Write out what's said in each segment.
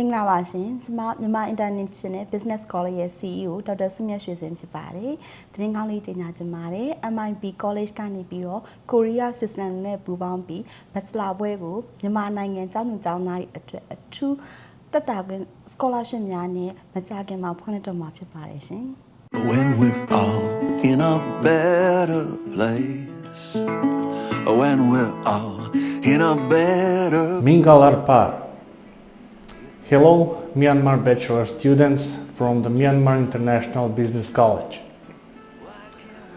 မင်္ဂလာပါရှင်ကျမမြန်မာ International Business College ရဲ့ CEO ဒေါက်တာဆုမြတ်ရွှေစင်ဖြစ်ပါတယ်။သတင်းကောင်းလေးကြီးညာချင်ပါတယ်။ MIP College ကနေပြီးတော့ကိုရီးယားဆွစ်ဇာလန်နဲ့ပူးပေါင်းပြီး Bachelor ဘွဲကိုမြန်မာနိုင်ငံကျောင်းသူကျောင်းသားတွေအတွက်အထူးတက်တာခွင့် scholarship များနဲ့မကြခင်မှာဖွင့်လှစ်တော့မှာဖြစ်ပါတယ်ရှင်။ When we're all in a better place. When we're all in a better Mingal Arpar. Hello, Myanmar bachelor students from the Myanmar International Business College.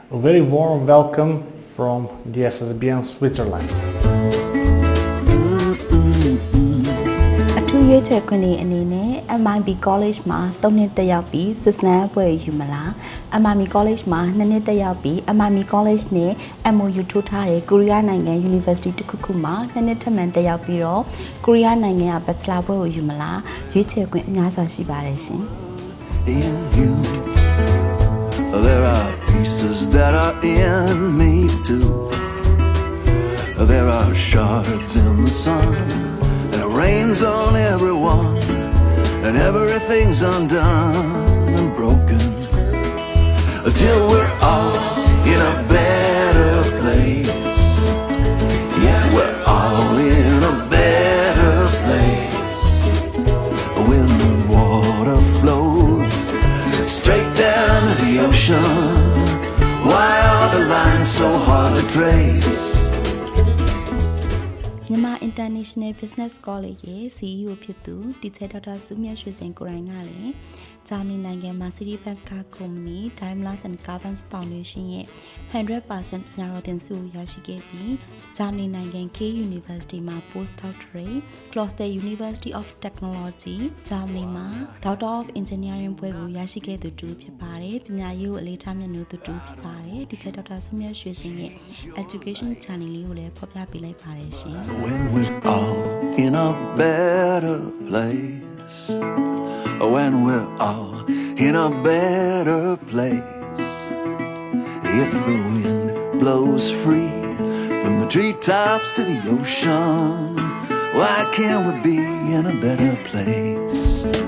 A very warm welcome from the SSBN Switzerland. ရွေးချယ်ခွင့်တွေအနေနဲ့ MIB College မှာ3နှစ်တက်ရောက်ပြီး Switzerland ဘွဲ့ယူမလား MIB College မှာ2နှစ်တက်ရောက်ပြီး MIB College နဲ့ MOU ထိုးထားတဲ့ကိုရီးယားနိုင်ငံ University တစ်ခုခုမှာ2နှစ်ထပ်မံတက်ရောက်ပြီးတော့ကိုရီးယားနိုင်ငံက Bachelor ဘွဲ့ကိုယူမလားရွေးချယ်ခွင့်အများစွာရှိပါတယ်ရှင် in you. There are pieces that are in me too. There are shards in the sun, and it rains on everyone, and everything's undone and broken until we're all in a better place. Yeah, we're all in a better place when the water flows straight down to the ocean. Why are the lines so hard to trace? မြန်မာ International Business College ရဲ့ CEO ဖြစ်သူ Teacher ဒေါက်တာစုမြတ်ရွှေစင်ကိုယ်တိုင်ကလည်း ဂျာမနီနိုင်ငံမှာ Citibank က company Daimler and Carbon Foundation ရဲ့100%ပညာတော်သင်ဆုကိုရရှိခဲ့ပြီးဂျာမနီနိုင်ငံ K University မှာ Postdoctorate Gloucester University of Technology ဂျာမနီမှာ Doctor of Engineering ဘွဲ့ကိုရရှိခဲ့သူတူဖြစ်ပါတယ်ပညာရေးကိုအလေးထားမြတ်နိုးသူတူဖြစ်ပါတယ် Teacher ဒေါက်တာစုမြတ်ရွှေစင်ရဲ့ Education Channel လေးကိုလည်းဖော်ပြပေးလိုက်ပါတယ်ရှင် When we're all in a better place. Oh, when we're all in a better place. If the wind blows free from the treetops to the ocean, why can't we be in a better place?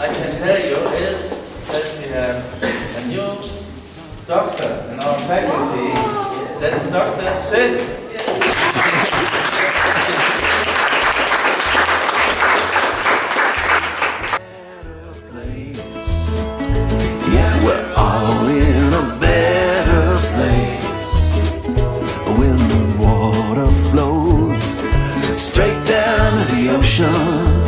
I can tell you, is that we have a new doctor in our faculty. That's Dr. Sid. Yeah, we're all in a better place. When the water flows straight down to the ocean.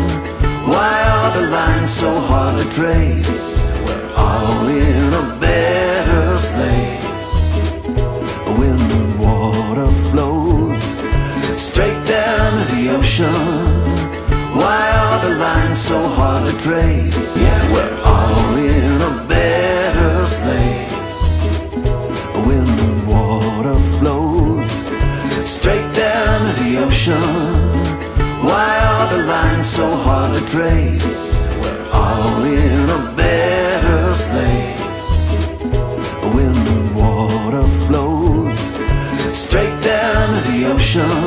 Are the lines so hard to trace? We're all in a better place. When the water flows straight down to the ocean. Why are the lines so hard to trace? Yeah, we're all in a better the so hard to trace? We're all in a better place. When the water flows straight down to the ocean.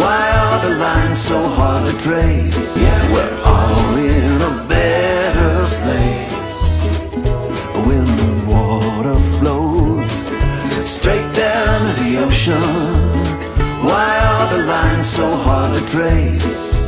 Why are the lines so hard to trace? Yeah, we're all in a better place. When the water flows straight down to the ocean. Why are the lines so hard to trace?